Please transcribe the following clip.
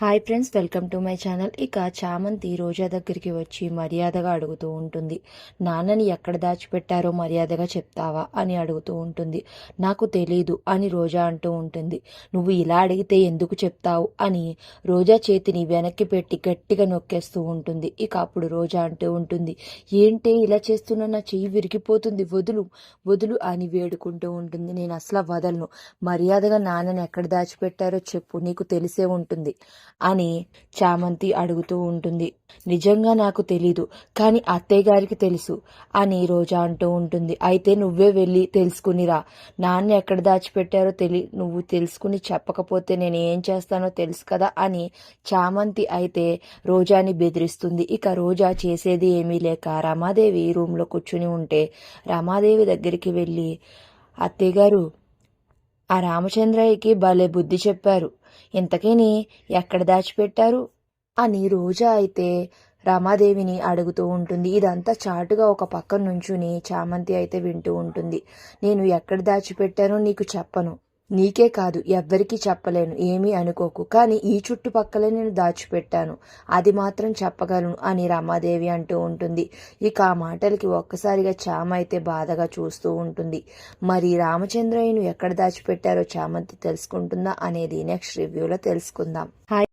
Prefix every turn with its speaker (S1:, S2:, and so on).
S1: Hi friends welcome to my channel ఇక చామంతి రోజా దగ్గరికి వచ్చి మర్యాదగా అడుగుతూ ఉంటుంది. నాన్నని ఎక్కడ దాచిపెట్టారో మర్యాదగా చెప్తావా అని అడుగుతూ ఉంటుంది. నాకు తెలీదు అని రోజా అంటూ ఉంటుంది. నువ్వు ఇలా అడిగితే ఎందుకు చెప్తావు అని రోజా చేతిని వెనక్కి పెట్టి గట్టిగా నొక్కేస్తూ ఉంటుంది. ఇక అప్పుడు రోజా అంటూ ఉంటుంది. ఏంటి ఇలా చేస్తున్నా నా చెయ్యి విరిగిపోతుంది. వదులు వదులు అని వేడుకుంటూ ఉంటుంది. నేను అసలు వదలను. మర్యాదగా నాన్నని ఎక్కడ దాచిపెట్టారో చెప్పు. నీకు తెలిసే ఉంటుంది. అని చామంతి అడుగుతూ ఉంటుంది. నిజంగా నాకు తెలీదు కానీ అత్తయ్యగారికి తెలుసు అని రోజా అంటూ ఉంటుంది. అయితే నువ్వే వెళ్ళి తెలుసుకునిరా నాన్న ఎక్కడ దాచిపెట్టారో తెలి నువ్వు తెలుసుకుని చెప్పకపోతే నేను ఏం చేస్తానో తెలుసు కదా అని చామంతి అయితే రోజాని బెదిరిస్తుంది. ఇక రోజా చేసేది ఏమీ లేక రమాదేవి రూమ్లో కూర్చుని ఉంటే రమాదేవి దగ్గరికి వెళ్ళి అత్తయ్య గారు ఆ రామచంద్రయ్యకి భలే బుద్ధి చెప్పారు. ఇంతకీని ఎక్కడ దాచిపెట్టారు? అని రోజా అయితే రమాదేవిని అడుగుతూ ఉంటుంది. ఇదంతా చాటుగా ఒక పక్కన నుంచుని చామంతి అయితే వింటూ ఉంటుంది. నేను ఎక్కడ దాచిపెట్టానో నీకు చెప్పను. నీకే కాదు ఎవ్వరికీ చెప్పలేను ఏమీ అనుకోకు. కానీ ఈ చుట్టుపక్కలే నేను దాచిపెట్టాను. అది మాత్రం చెప్పగలను అని రమాదేవి అంటూ ఉంటుంది. ఇక ఆ మాటలకి ఒక్కసారిగా చామ అయితే బాధగా చూస్తూ ఉంటుంది. మరి రామచంద్రయ్యను ఎక్కడ దాచిపెట్టారో చామంతి తెలుసుకుంటుందా అనేది నెక్స్ట్ రివ్యూలో తెలుసుకుందాం. హాయ్